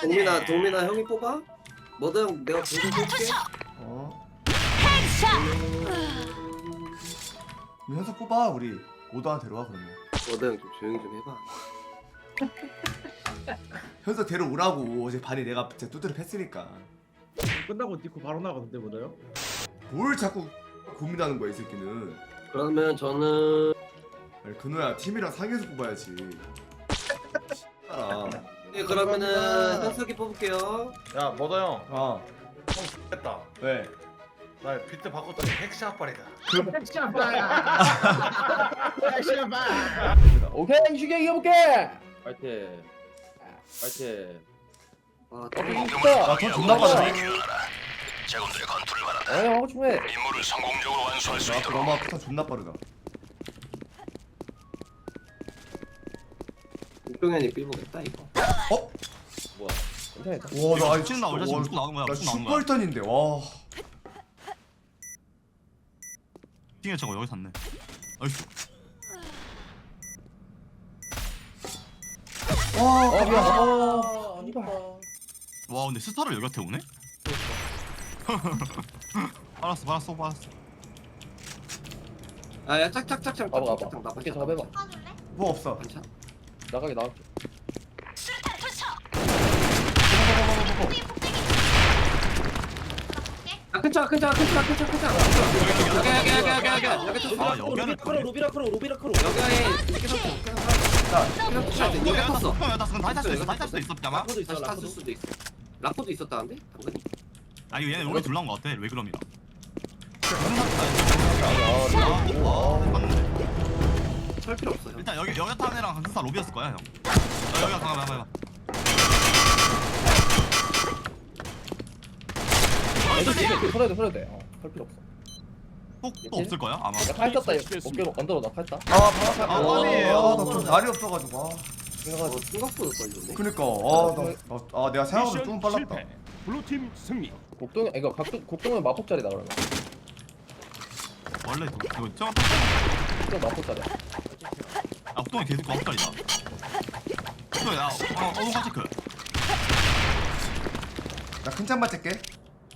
동민아 동민아 형이 뽑아? 뭐든 형 내가 보고 볼게. 어. 그럼 현석 뽑아 우리 오도한 데려와 그러면 뭐든 형좀 조용히 좀 해봐. 현석 데려오라고 어제 반이 내가 진짜 두드려 팼으니까 끝나고 니코 바로 나가는데 뭐나요? 뭘 자꾸 고민하는 거야 이 새끼는 그러면 저는 아니 근호야 팀이랑 상에서 뽑아야지 아, 네, 그러면은 감사합니다. 현석이 뽑을게요. 야 머더 형, 아형 됐다. 왜? 나 비트 바꿨더니 핵시 앞발이다. 오케이 이슈경 이겨볼게 파이팅 파이팅 아, 어떻게 또 이겼다 나돈 존나 받아 제군들의 건투를 바란다. 에이 하고 충분해 임무를 성공적으로 완수할 수 나 있도록. 너무 아프다 존나 빠르다 국병현이 삐보겠다 이거. 어? 뭐야 괜찮아 와나 아니 무슨 나올 자신 와, 거야? 나 무슨 나오는 거야? 슈퍼일턴인데 와 팅에 저거 여기 샀네. 아이씨. 와, 아 미안 아, 아 아니다 와 근데 스타를 여기 곁에 오네? 알았어 알았어 알았어. 아야 짝짝짝짝. 가봐 가봐 밖에 작업해봐 뭐 없어 반찬. 나가게 나갈게 아 괜찮아 괜찮아 괜찮아 괜찮아 괜찮아. 여기 여기 여기 여기 여기 여기 아 탔어. 여기를 크로 로비라 크로 로비라 크로 여기 이렇게 탔어. 이렇게 탔어. 여기 탔어. 나 지금 다시 탈수 있어 다시 탈수 있어 잠깐만. 라코도 있어 다시 탔을 라코도 수도 있어. 라코도 있었다는데? 당근이. 아 이거 얘네 우리 둘 나온 거 같아. 왜 그럼이라. 아니야 아 봤는데. 설 필요 없어 형. 일단 여기 여기 탄 애랑 스타 로비였을 거야 형. 어, 여기가 잠깐만 잠깐만. 애들 집에 털어야 돼 털어야 돼털 필요 없어 꼭또 없을 거야 아마. 나칼 떴다 이거. 어깨로 언더로 나칼 떴아 방아 아, 아, 아니에요. 나좀 날이 없어가지고 아 어, 생각보다 걸렸네. 그니까 아나 아, 내가 생각보다 좀 빨랐다 블루팀 승리. 곡동 이거 각동 곡동은 마폭짜리다 그러면 원래 그- 이거 저 곡동 마폭짜리야 아 옥동이 계속. 옥동이 야 어, 어묵 체크. 나큰 잔만 찰게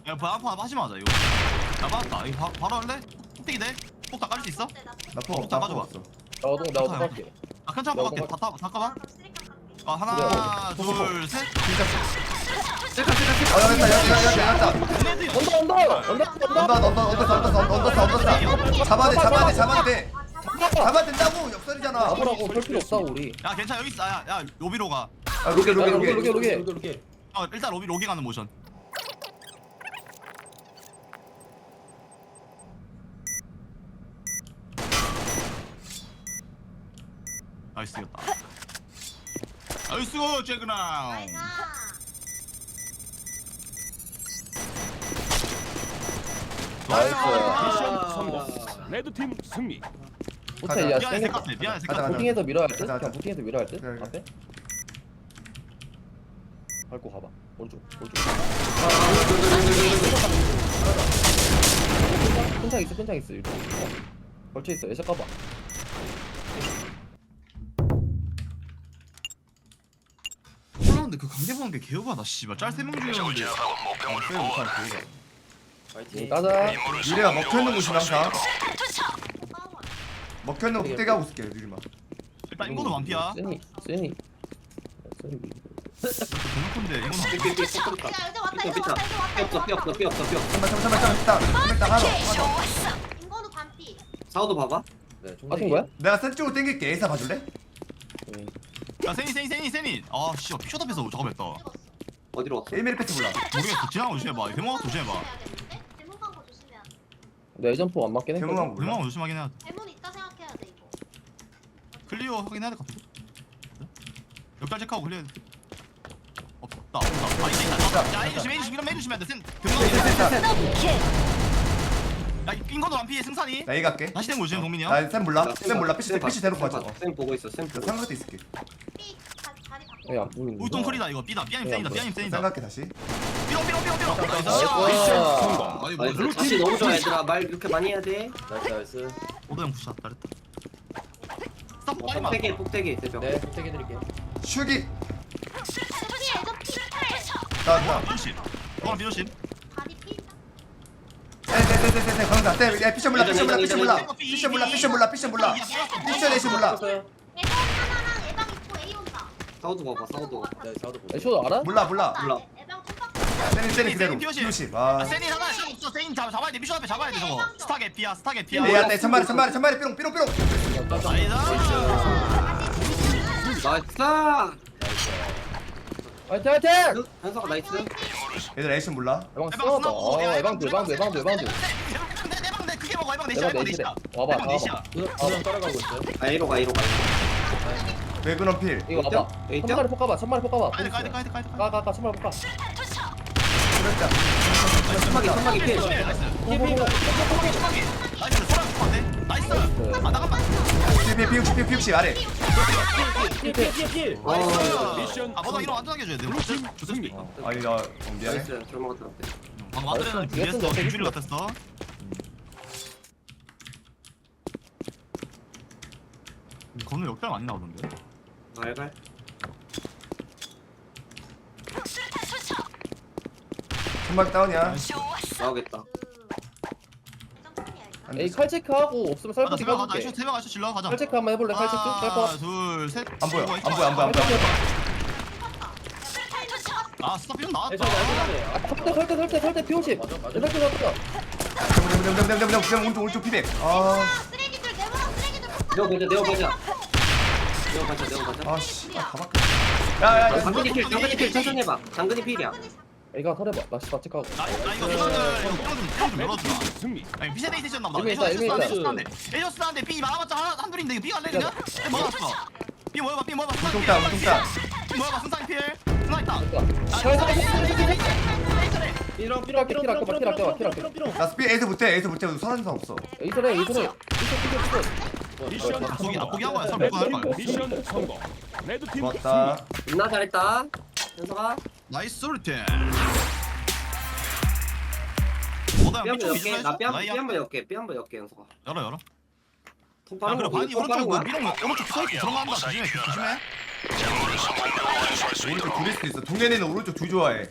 야 바람파 하지 마자 이거. 나 받았다. 이거 바, 바로 할래? 폭대기 돼? 폭다 깔릴 수 있어? 나포 어, 없다 가져와. 나포 없어 나 어동 나 어동 갈게 아 야, 뽑을게. 뭐가- 다 타, 다 까봐. 아 하나 둘 셋. 진짜 잠깐 잠깐 아 여기 있다 여기 있다 여기 있다 언더 언더 언더 언더 언더 언더 언더 언더 언더 언더 언더 잡아야 돼 잡아야 돼 잡아야 돼 잡아야 된다고 역설이잖아 나보라고 별 필요 없다고 우리 야 괜찮아 여기 있어. 야, 야 로비로 가. 아 로게 로게 야, 로게, 로게 로게. 로게. 어 일단 로비 로기 가는 모션. 나이스 이겼다. 나이스 제그나. 미션 성공. 레드팀 승리. 호텔 야 미안해 쌩 색깔 미안해 가자, 색깔. 가자. 부팅해서 밀어야 할 듯? 가자, 가자. 그냥 부팅해서 밀어야 할 듯? 그래, 그래. 앞에? 밟고 가봐 오른쪽 오른쪽 큰창 있어 큰창 있어 이쪽 어. 걸쳐 있어 애셔 까봐 홀란데 그 관계 보는 게 개우가다 씨발 짤 세명 중이었는데. 응, 까자 유리가 먹혀있는 곳이 항상 먹혀있는 곳 흑대기 하고 있을게 유리마 일단 인고도 완피야. 세니 세니 세니 대놓고인데 이거는 완피. 삐삐 삐 삐삐 야 이제 왔다 삐 이제 왔다 이제 왔다 삐 없어 삐 없어 삐 없어 삐 없어. 잠깐만 잠깐만 잠깐만 잠깐만 딱 하나 하나 인거도 반피 사우도 봐봐. 빠진 거야? 내가 센 쪽으로 땡길게 에이사 봐줄래? 응. 야 세니 세니 세니 세니. 아 씨발 피셔 앞에서 작업했다. 찍었어 어디로 왔어? 1mm 패스 몰라 모르겠어. 지나가고 조심해봐. 대모가 조심해봐. 대문 간거 조심해야 돼내 예전포 안 맞긴 했거든 거 몰라 조심하긴 해야 돼. 대문 있다 생각해야 돼 이거 클리어 확인해야 될것 같아. 역할 체크하고 클리어. 없다. 없다. 아 이제 있다. 야 이주심 이주심 이러면 이주심해야 돼. 센. 대모가. 야 인거도 완피해 승산이. 나 A 갈게 다시 된거 조심 동민이 형. 나센 몰라 센 몰라 피시 피시 대놓고 쌤 봐, 쌤 보고 있어 쌤 나 보고. 삼각대 있을게 야안 보이는데 울동 클이다 이거 삐다 삐아님 센이다 삐아님 센이다. 삼각대 다시 삐롱 삐롱 삐롱 삐롱. 나이스. 나이스. 성공. 아니 뭐 아니 다시 너무 좋아 얘들아 말 이렇게 많이 해야 돼. 나이스 나이스 오더 형 푸샷 잘했다. 복대기 복대기 대표 네, 부탁해 드릴게 슈기. 나왔다 미신. 어 미신. 떼떼떼떼떼 강다 떼야 피셔 몰라 피셔 몰라 피셔 몰라. 네, 네, 네. 피셔 몰라 피셔 몰라 피셔 몰라. 피셔 내시 몰라. 사우드 봐봐 사우드 네, 저도 보세요. 알아? 몰라 몰라. 몰라. 예방. 쎄니 쎄니 그대로. 피오십 아아 세니 하나 시 없어. 세니 잡 잡아야 돼. 미션 앞에 잡아야 돼 저거. 스타 개피야 스타 개피야 내야 돼 천마리 천마리 천마리 삐롱 삐롱 삐롱. 나이스. 나이스 화이팅 화이팅! 현석아 나이스. 얘들 애쉬 몰라? 에방 쓰나다 어. 에방도 에방도 에방도 에방도 내방내 크게 먹어 에방 내시야 내시래 내시야 와봐 에방 내시야 와봐 따라가고 있어요. 아 A로 가 A로 가. 외근원 필? 이거 와봐? 천마리 폭 가봐 천마리 폭 가봐. 가야 돼 가야 돼 가야 돼 가야 돼. 가가가 천마리 폭 가. 그랬다 천막이 천막이 필 나이스 소라 좋은데 나이스 아 나간다 피피 아래 필, 필, 필, 필. 어 미션 아 뭐다 이런 안전하게 해줘야 돼 블루팀 승리. 아니 나 어, 미안해 나이스 잘 먹었다 방금 아드레날린 비했어 김주리 같았어 건우 역달 많이 나오던데 알갈 천마리 다운이야. 나오겠다. 안 에이. 칼 체크하고 없으면 살짝 세명 가자 찍어줄게. 이슈 세명 가자 질러 가자. 칼 체크 한번 해볼래? 칼 체크? 하나 셀퍼 둘셋. 안 보여. 안 보여 안 보여 안 보여. 아 스탑 좀 나왔다. 아 설대 설대 설대 설대 피오십. 맞아, 맞아. 설대 설대 demdemdemdemdemdem 그냥 오른쪽 오른쪽 피백. 아. 쓰레기들 내버려 쓰레기들. 내가 보자 내가 보자. 내가 가자 내가 가자. 아씨. 아 가밖에 야야야 당근이 필 당근이 필 천천히 해봐. 당근이 필이야 에이가 설해봐. 나 씨발 체크하고 나, 나 이거 이거는 이거 좀, 좀 열어주라 승리. 아니 피세데 이 세션 나보다 일미 있다, 일미 있다. 에이저스한데. 에이저스한데 삐 많아봤자 하나 한 둘인데 이거 삐 갈래 그냥? 삐 뭐였어? 삐 뭐여봐 삐 뭐여봐. 승산 우통따 필. 우통따. 삐 뭐여봐 승산 필. 승산 있다. 삐롱, 삐롱, 삐롱, 삐롱, 삐롱, 삐롱, 삐롱, 삐롱, 삐롱, 삐롱, 삐롱. 나 스피 에이스 못해 에이스 못해. 사람상 없어. 에이설해. 에이설해 에이설 미션 포기 아 포기한 거야. 설할 거야. 미션 성공. 레드팀 좋았다. 존나 잘했다. 현석아 나이스 삐 한번 나삐 나이 한번 엮게. 삐 한번 엮게 현석아. 열어 열어. 통 야 빠른 그래 거 반이 통 빠른 오른쪽 거야. 뭐 삐롱 오른쪽 서있고 들어간다. 조심해 조심해. 오른쪽 둘일 수도 있어. 동현이는 오른쪽 둘 좋아해.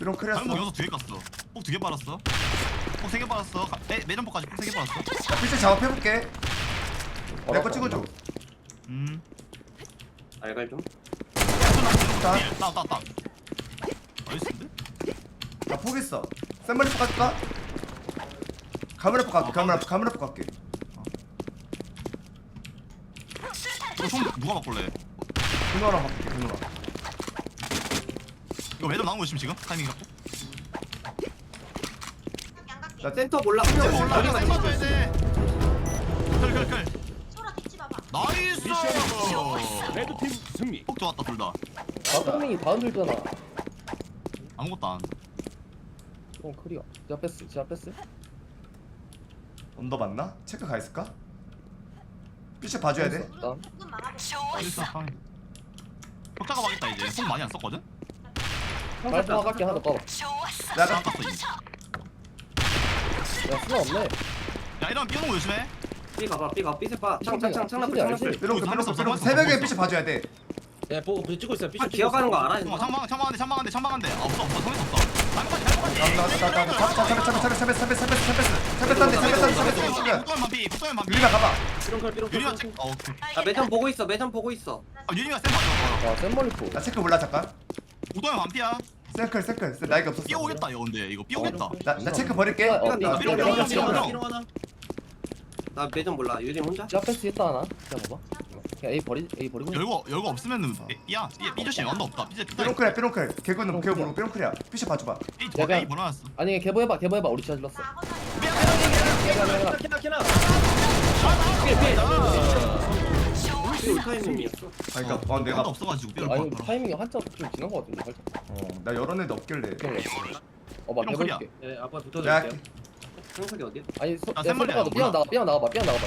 이런 크레스. 다른 거 여기서 두개 깠어. 폭 두 개 빨았어. 폭 세 개 빨았어. 가- 매, 매점폭까지 폭 세 개 빨았어. 필체 작업해볼게. 내 거 찍어줘. 음. 알갈 좀? 따따따 나이스인데? 나 포기했어 샌머리 포 갈까? 카메라 포 갈게 카메라 카메라 포 갈게 이거 총 누가 바꿀래? 근호랑 바꿀게 근호랑 이거 매점 나온 거 있으면 지금? 타이밍 잡고. 나 센터 몰라 올라 이거 생 맞춰야 돼 클클클 소라 뒤치 봐봐. 나이스 레드팀 승리. 폭 좋았다 둘다 나성민이 다 흔들잖아 아무것도 안 어 크리어 지하 패스 지하 패스 언더 맞나? 체크 가 있을까? 피체 봐줘야 돼. 일단 조금 막아볼게. 나이스 타이밍 폭 작업하겠다 이제. 폭 많이 안 썼거든? 말 파악할게. 하나 내가 안 깠어 이제. 야 수나 없네. 야 이러면 삐오는 거 조심해. 삐 가봐 삐 가봐. 삐 세파 창창창 창나풀 진짜 창나풀 알지? 삐롱 어, 삐롱 삼성, 삐롱 삼성, 새벽에 삼성. 피체 봐줘야 돼 야 보고 부딪 찍고 있어. 삐죽 기어가는 거 알아? 천방 천방한데 천방한데 천방한데 없어 없어 성이 없어. 잘못까지 잘못까지. 북소연만 피 북소연만 피. 삐롱 칼 삐롱 칼. 유리가 찍. 어 굿. 나 매점 보고 있어 매점 보고 있어 아, 유리가 센 맞아. 와 센멀리포. 우도현 완피야. 삐오겠다 이거 근데 이거 삐오겠다. 나 삐롱 삐롱 삐롱 삐롱. 나 매점 몰라 유림 혼자? 나 패스 했다 하나. 잠깐만. 그냥 A 버리 A 버리고? 열고 열고 없으면은 삐 야. 삐 삐 조심. 언더 없다. 삐제 삐 삐롱클이야 삐롱클. 개구는 개구는 삐롱클이야. 피체 봐줘봐. 삐 내가- 삐 번화놨어. 아니 개보해봐 개보해봐. 우리 지하 질렀어. 키나. 삐 올타이밍이었어 아 그니까 어 내가 언더 없어가지고 삐 아니 타이밍이 한참 좀 지난 거 같은데 살짝. 어나 여러 애도 없길래. 어봐 이런 개볼게. 예, 아빠 야 붙어드릴게요. 현석이 어디야? 아니 소, 아, 내가 샘멀리야, 설득하고 삐안 몰라. 나가 삐안 나가봐 삐안 나가봐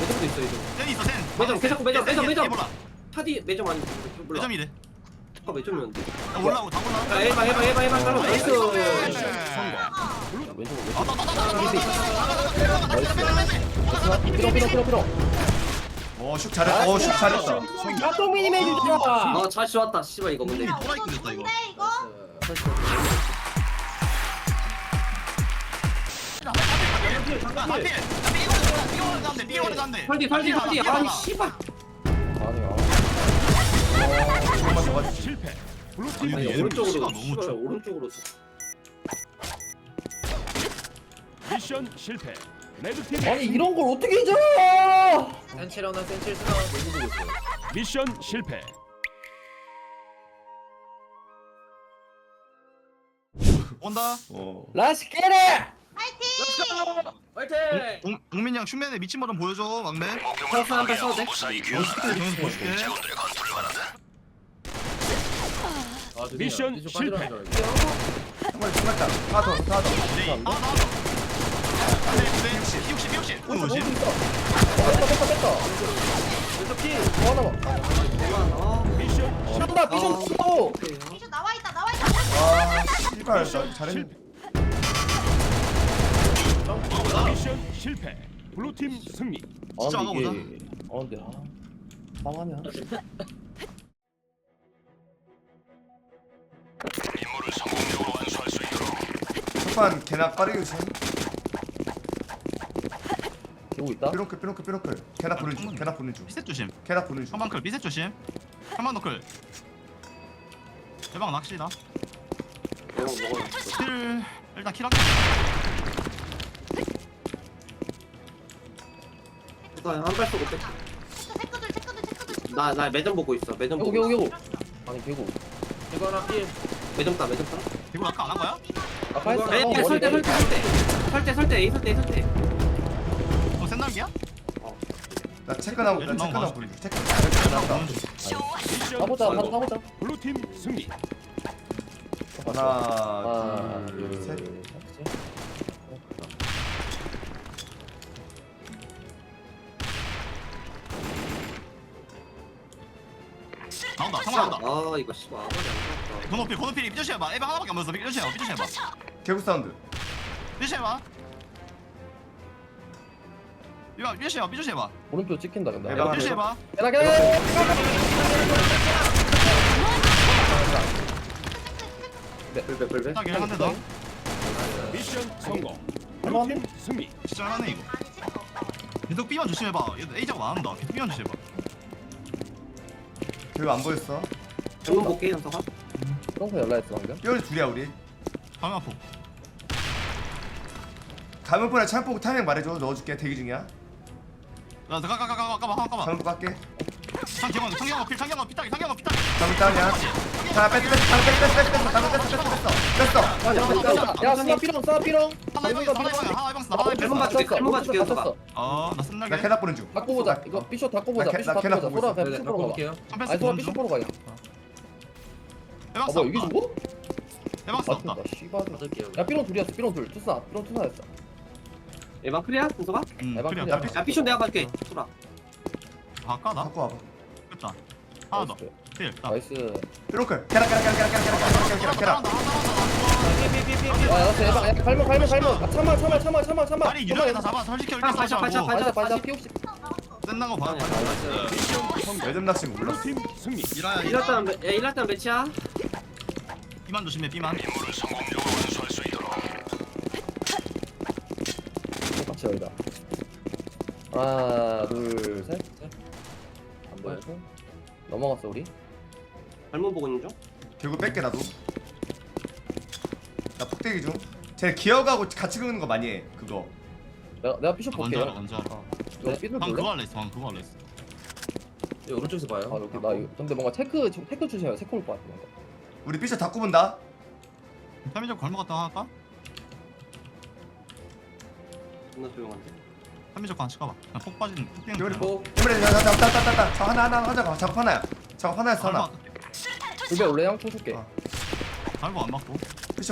매점도 있어 매점 쌤 있어 쌤 매점, 계속 매점, 매점, 매점. 몰라 타디 매점 아니 몰라 매점이래 아까 매점이었는데 아, 올라오고 다 올라오고 야 해봐 해봐 해봐 해봐 따로 나이스 성공. 왼쪽 아, 삐롱 삐롱 삐롱 삐롱 어슛 잘했다 어슛 잘했다 아 자시 왔다 씨발 이거 근데 나. 또라이 끊겼다 이거 이거? 필, 장난 필. 삐거리안돼 설디 설디 설디 아이 씨발 조금만 더 가지. 실패. 블루팀 아니, 오른쪽으로 씨발, 오른쪽으로 미션 실패. 레드팀 아니 이런 걸 어떻게 잊어? 센치라나 센칠 쓰나 미션 실패. 온다. 어. 라스케레 공, 공민양 흉맨에 미친 버릇 보여줘 막내 사우스 한발 써도 돼? 멋있게 멋있게 아, 죄송해요. 미션 실패. 정말 정말 딱. 하나 하나 하도 아나 나와 있다 나와 있다. 아, 씨발, 잘했네. 미션 실패. 블루팀 승리. 아 진짜 근데. 이게 아 근데 아 망하냐 첫판 개나 빠르게 조심 이러고 있다 삐롱클 삐롱클 삐롱클 개나 보는 중 개나 보는 중 비셋 조심. 개나 보는 중 한방 클, 비셋 조심. 한방 노클. 대박 낚시다. 킬, 일단 킬할게. 일단 한발 쏘고 뺐 체크들 체크들 체크들 체크들. 나나 매점 보고 있어 매점 보고 개고 있어. 개고 아니 개고 이거 하나 필 매점 따 매점 따 이거 아까 안 한 거야? 아까 했어 에 어, 에, 설대 설대 설대 설대 설대 A 설대 A 설대 어, 센날기야? 나 체크 나고 나 체크. 나고 체크 체크 미션 가보자 바로. 가보자 블루팀 승리. 하나 하나 둘셋 온다, 상관 나온다. 아 이거 씨발 아무리 안 나왔다 번호필, 번호필이 삐져시 해봐. 에바 하나밖에 안 보여서 삐져시 해봐, 삐져시 해봐. 개구 사운드 삐져시 해봐. 이거 삐져시 해봐, 삐져시 해봐. 오른쪽 찍힌다 근데 내가 삐져시 해봐. 깨나 깨나 불배 불배 딱 한대 더. 미션 성공. 블루팀 승리. 진짜 하네 이거. 계속 B만 조심해봐. 얘도 A 작업 안 한다. 계속 B만 조심해봐. 별로 안 보였어. 주문 볼게 연서가 똥코 연락했어 방금 여기 둘이야 우리. 화면 아프. 가면 뻔에 창포고 타이밍 말해줘. 넣어줄게. 대기 중이야. 나 잠깐 잠깐 잠깐 잠깐만 잠깐만. 잠깐 깎게. 상경원, 상경원 필, 상경원 피딱이, 상경원. 가면 다운이야 자 뺐어 뺐어 뺐어 뺐어 뺐어 뺐어 뺐어 뺐어 뺐어 야 스나 삐롱 스나 삐롱 하나 해방이야, 하나 해방이야, 하나 해방이야, 하나 잘못 해방이야. 봐줄게 잘못 봐줄게 현서가 쳤어 어, 나 나. 개나 보는 중 닦고 보자 이거 삐쇼 닦고 보자 나 캐- 나 닦고 보자 캐나 보고 소라 있어. 그냥 네, 바꿔 보러 가 볼게요 아니 소라 중. 보러 가냐 해방 아 뭐야 이게 싸웠다. 죽어? 해방 싸웠다. 맞다 씨발 받을게요 야 삐롱 둘이었어 삐롱 둘 투스나 삐롱 투스나였어 에반 크리야 현서가 응, 해방 그래. 그냥. 야, 야 피션 내가 봐줄게 소라 바꿔 나. 갖고 와봐 됐다. 하나 더. 나이스. 필. 나. 나이스 개나 개나 개나 개나 개나 개나 개나 하나 더, 하나 더, 하나 더. 야아 참아 참아 참아 참아 참아 아니 유령이 다 잡아. 아, 발차, 발차, 싸우고. 발차. 발자 발자 피 혹시 센난 거 봐. 미션 성공. 매점 낚시 몰라 블루팀 승리. 이라야. 일났다는 야 일났다는 매치야 B만 조심해. B만. 같이 열자 하나 둘 보여 넘어갔어 우리? 잘못 보고 있는 중? 결국 뺄게 나도. 나 폭대기 중쟤 기어가고 같이 긁는 거 많이 해 그거. 내가 내가 삐쇼 먼저 볼게 알아, 먼저 알아. 이거 삐뚤 방 볼래? 그거 할래 했어. 방 그거 할래. 했어. 이 오른쪽에서 봐요. 아 이렇게 나 이거 근데 뭔가 테크 테크 주세요. 테크 올것 같아 뭔가. 우리 삐셔 다 꼽은다. 타미적 걸먹 갔다 할까? 존나 조용한데 같이 가봐. 그냥 폭 빠진 폭 뛰는 거야. 뽀 이번에 나나나나나나 저 하나 하나 하나 작업 작업 하나야 작업 하나였어 하나. 불배 올래 형? 총 쏠게. 어. 갈고 안 맞고.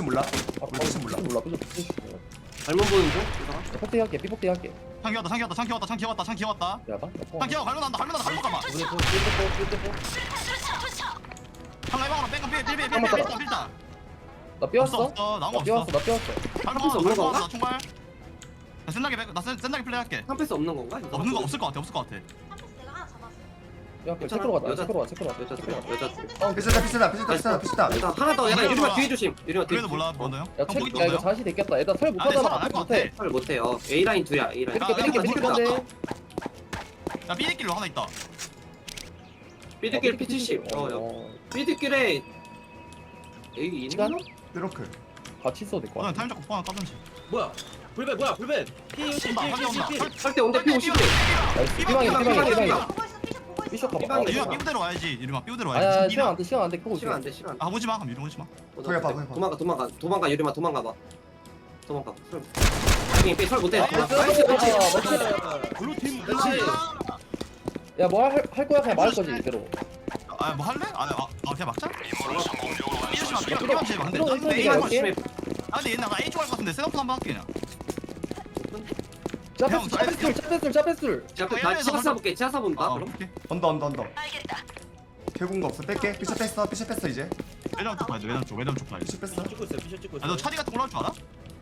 몰라? 아, 우리 피션 몰라? 몰라. 피션 피션 잘못 보는 중? 폭대 할게 삐폭대 할게. 창 키웠다 창 키웠다 창 키웠다 창 키웠다 창 키웠다. 야봐 창 키워 갈고 난다 갈고 난다 갈고 가봐. 우리 또 삐폭 삐폭. 창 갈고 삐까 삐삐 삐 삐 삐 삐 삐다 나 없어 삐웠어? 없어 나무 나 없어. 삐웠어 나 삐웠어. 갈고 없는 갈고 건가? 나 총발 나 센나게 나 센- 센나게 플레이 할게 한 패스 없는 건가? 이거? 없는 거 없을 것 같아 없을 것 같아 샴푸스 내가 하나 잡았어. 야. 체크로 여자- 체크로 가 체크로 가 여자 체크로 가 여자 어, 피션다 피션다 피션다 피션다 피션다 일단 하나 더 약간 유리마 뒤에 조심 유리마 뒤에 그래도 몰라 번호 형? 야, 형 책, 보기 야 이거? 자신 있겠다. 얘들아 설 아, 근데 못하잖아. 설안할것 못해. 설 못해 어 A라인 둘이야 A라인 삐리게 삐리게 삐리게 아, 건데. 야 삐리길로 하나 있다 삐드길 P70 어 어, 삐드길에 A 있는 시간? 거? 삐로클 같이 써도 될것 번호 같아. 타임 잡고 포 하나 까든지 뭐야? 불배 뭐야? 불배. 피 온다 확인 온다 설때 온대 P50대 나이스. 피방이 삐방, 피방이 피방이. 삐셔 가봐. 아, 이리마 삐부대로 와야지 이리마 삐부대로 아야 와야지 시간 안 돼. 시간 안 돼. 끄고 시간. 안돼 시간 아 보지마 그럼 이리 오지마 거기 봐, 거기 봐. 도망가 도망가 도망가 유리마 도망가 봐 도망가 설 여기 삐설 못해 아, 나이스 나이스. 블루팀. 야뭐 할할 거야 그냥 말할 거지 이대로. 아뭐 할래? 아, 아, 아 그냥 막자? 삐조심하 삐 삐로- 삐만 제발 근데 삐로 근데 일단 A 얘기할게. 할 아 근데 얘나 나 A 쪽할 것 같은데 셋업 한번 할게 그냥 자 형, 패스 자 패스 자 패스. 자, 나 치아사 볼게 치아사 본다 어 그럼 오케이 언더 언더 언더 개군 거 없어 뺄게 피션 뺐어 피션 뺐어 이제 외장 쪽 봐야 돼 외장 쪽 외장 쪽 봐야 피션 뺐어 찍고 있어. 피셔 찍고 있어. 돼아너 차디 같은 거 올라올 줄 알아?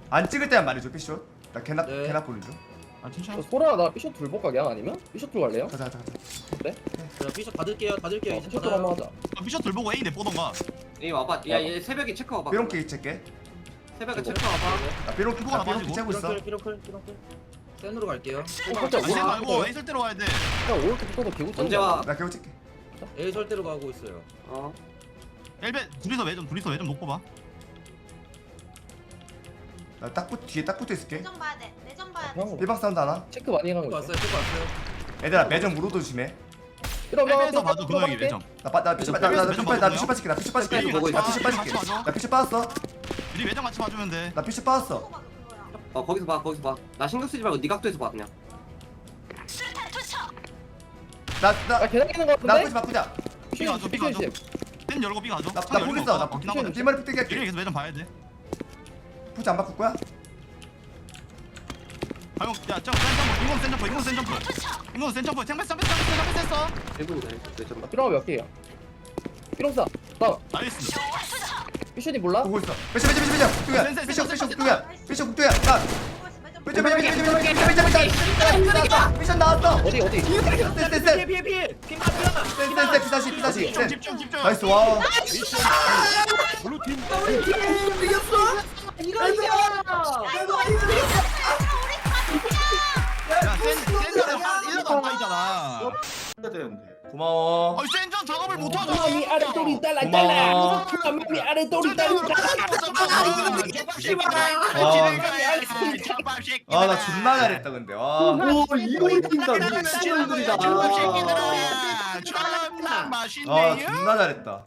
안 찍을 때만 말해줘 피션 나 개나 네. 개나 보는 중아 천천히 소라 나 삐쇼 둘 볼까 그냥 아니면? 삐쇼 둘 갈래요? 가자 가자 가자 자, 피셔 받을게요. 받을게요. 어, 이제 삐쇼 둘 한번 받아요. 하자. 아 피셔 들보고 A 내보던가 얘 와봐 야 얘 새벽에 체크 와봐 삐롱끼 찰게 새벽에 체크 와봐 나 삐롱끼 나 삐롱끼 채고 있어 피렁클 피렁클. 센으로 갈게요. 어, 살짝 아니 쟤 올라. 말고 쓸 때로 와야 돼형 오른쪽부터도 개구 언제 와? 나 개고 찍게 A 설대로 가고 있어요. 어 엘베 둘이서 외점 둘이서 외점 놓고 봐 나딱 붙 뒤에 딱 붙어 있을게 내점 봐야 돼. 내점 봐야 돼. 형 일박 사운드 하나 체크 많이 해간 찍고 거 왔어요. 찍고 왔어요. 얘들아 매점 무로도 조심해 엘베에서 봐줘 근호 형이 나나 피션 나나 봐도 나? 피션 빠질게 나 피션 빠질게 나. 피션 빠질게. 나 피션 빠졌어 우리 외점 같이 봐주면 돼. 나 피션 빠졌어. 봐. 어 거기서 봐 거기서 봐나 신경 쓰지 말고 네 각도에서 봐 그냥. 아 나나나 계단 끼는 거 보지 같은데? 바꾸자. 삐 가 줘 삐가 피쇼 땐 열고 삐가 줘. 나나 보겠어 나나 뒷머리 삐뜨게. 이리 할게 계속 외점 봐야 돼. 포즈 안 바꿀 거야? 아형 야 점, 센 점프 이건 센 점프 이건 센 점프. 이건 센 점프. 탱패스 탱패스 탱패스 했어 대부분 내점 봐 삐롱아 몇 개야? 삐롱사. 나. 나이스 삐쇼니 몰라? 보고 있어. 센, 센, 피션 센, 피션 센, 국두야 피션 국두야 나. 매점 피션 피션 피션 피션 피션 피션 피션. 피션 나왔어. 어디 어디? 센센센 맞아. 센센센 피사시 피사시. 센 집중 집중. 나이스 와 블루팀 야센 점은 한 1도 안 빠이잖아. 되는데 고마워 아니 센점 작업을 못하잖아 마미 아래 돌이 딸라 고마워. 딸라 마미 아래 돌이 딸라 아 나 존나 잘했다 근데 와 오 이걸 뛴다 미친놈들이다 아, 아. 존나 잘했다